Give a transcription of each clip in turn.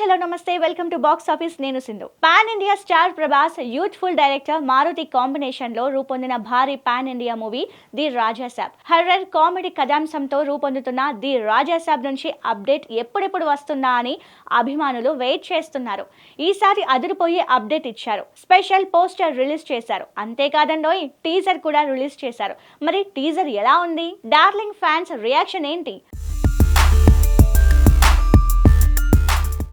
Hello నమస్తే. Welcome to box office నేను Sindhu. Pan India star Prabhas youthful director Maruthi కాంబినేషన్లో రూపొందిన భారీ pan India movie the Raja Saab horror comedy కథాంశంతో రూపొందుతున్న the Raja సాబ్ నుంచి update ఎప్పుడెప్పుడు వస్తుందా అని అభిమానులు వెయిట్ చేస్తున్నారు. ఈసారి అదిరిపోయే అప్డేట్ ఇచ్చారు. స్పెషల్ పోస్టర్ రిలీజ్ చేశారు. అంతేకాదండోయ్ టీజర్ కూడా రిలీజ్ చేశారు. మరి టీజర్ ఎలా ఉంది? డార్లింగ్ ఫ్యాన్స్ రియాక్షన్ ఏంటి?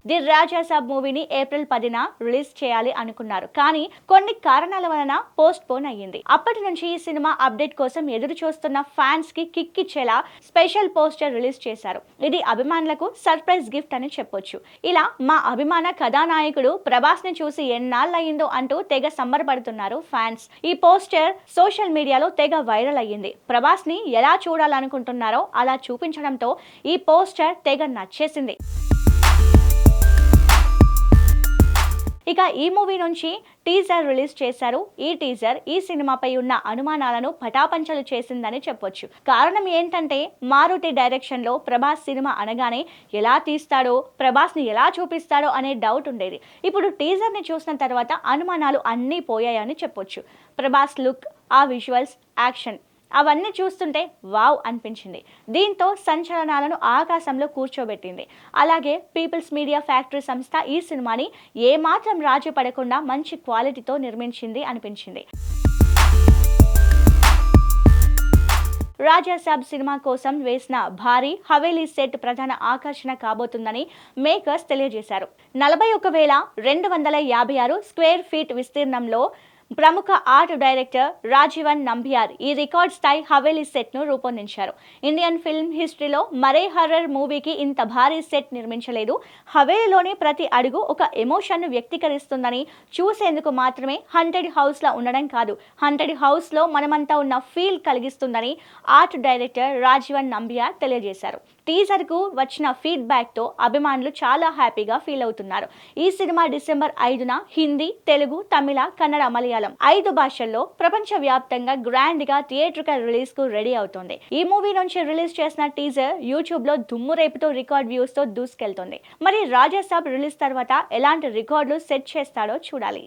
ది రాజా సాబ్ మూవీని ఏప్రిల్ పదిన రిలీజ్ చేయాలి అనుకున్నారు. కానీ కొన్ని కారణాల వలన పోస్ట్ పోన్ అయ్యింది. అప్పటి నుంచి ఈ సినిమా అప్డేట్ కోసం ఎదురు చూస్తున్న ఫ్యాన్స్కి కిక్ ఇచ్చేలా స్పెషల్ పోస్టర్ రిలీజ్ చేశారు. ఇది అభిమానులకు సర్ప్రైజ్ గిఫ్ట్ అని చెప్పొచ్చు. ఇలా మా అభిమాన కథానాయకుడు ప్రభాస్ని చూసి ఎన్నాళ్ళయిందో అంటూ తెగ సంబరపడుతున్నారు ఫ్యాన్స్. ఈ పోస్టర్ సోషల్ మీడియాలో తెగ వైరల్ అయ్యింది. ప్రభాస్ని ఎలా చూడాలనుకుంటున్నారో అలా చూపించడంతో ఈ పోస్టర్ తెగ నచ్చేసింది. ఇక ఈ మూవీ నుంచి టీజర్ రిలీజ్ చేశారు. ఈ టీజర్ ఈ సినిమాపై ఉన్న అనుమానాలను పటాపంచలు చేసిందని చెప్పొచ్చు. కారణం ఏంటంటే మారుతి డైరెక్షన్లో ప్రభాస్ సినిమా అనగానే ఎలా తీస్తాడో ప్రభాస్ని ఎలా చూపిస్తాడో అనే డౌట్ ఉండేది. ఇప్పుడు టీజర్ని చూసిన తర్వాత అనుమానాలు అన్నీ పోయాయని చెప్పొచ్చు. ప్రభాస్ లుక్ ఆ విజువల్స్ యాక్షన్ అవన్నీ చూస్తుంటే వావ్ అనిపించింది. దీంతో సంచలనాలను ఆకాశంలో కూర్చోబెట్టింది. అలాగే పీపుల్స్ మీడియా ఫ్యాక్టరీ సంస్థ ఈ సినిమాని ఏమాత్రం రాజీ పడకుండా మంచి క్వాలిటీతో నిర్మించింది అనిపించింది. రాజా సాబ్ సినిమా కోసం వేసిన భారీ హవేలీ సెట్ ప్రధాన ఆకర్షణ కాబోతుందని మేకర్స్ తెలియజేశారు. నలభై ఒక వేల రెండు వందల యాభై ఆరు స్క్వేర్ ఫీట్ విస్తీర్ణంలో ప్రముఖ ఆర్ట్ డైరెక్టర్ రాజీవన్ నంబియార్ ఈ రికార్డ్ స్థాయి హవేలీ సెట్ను రూపొందించారు. ఇండియన్ ఫిల్మ్ హిస్టరీలో మరే హర్రర్ మూవీకి ఇంత భారీ సెట్ నిర్మించలేదు. హవేలీలోని ప్రతి అడుగు ఒక ఎమోషన్ను వ్యక్తీకరిస్తుందని చూసేందుకు మాత్రమే హండ్రెడ్ హౌస్లా ఉండడం కాదు. హండ్రెడ్ హౌస్లో మనమంతా ఉన్న ఫీల్ కలిగిస్తుందని ఆర్ట్ డైరెక్టర్ రాజీవన్ నంబియార్ తెలియజేశారు. టీజర్కు వచ్చిన ఫీడ్బ్యాక్తో అభిమానులు చాలా హ్యాపీగా ఫీల్ అవుతున్నారు. ఈ సినిమా డిసెంబర్ ఐదున హిందీ తెలుగు తమిళ కన్నడ మలయాళం ఐదు భాషల్లో ప్రపంచ వ్యాప్తంగా గ్రాండ్గా థియేట్రికల్ రిలీజ్కు రెడీ అవుతోంది. ఈ మూవీ నుంచి రిలీజ్ చేసిన టీజర్ యూట్యూబ్లో దుమ్ము రేపుతో రికార్డ్ వ్యూస్తో దూసుకెళ్తుంది. మరి రాజా సాబ్ రిలీజ్ తర్వాత ఎలాంటి రికార్డులు సెట్ చేస్తాడో చూడాలి.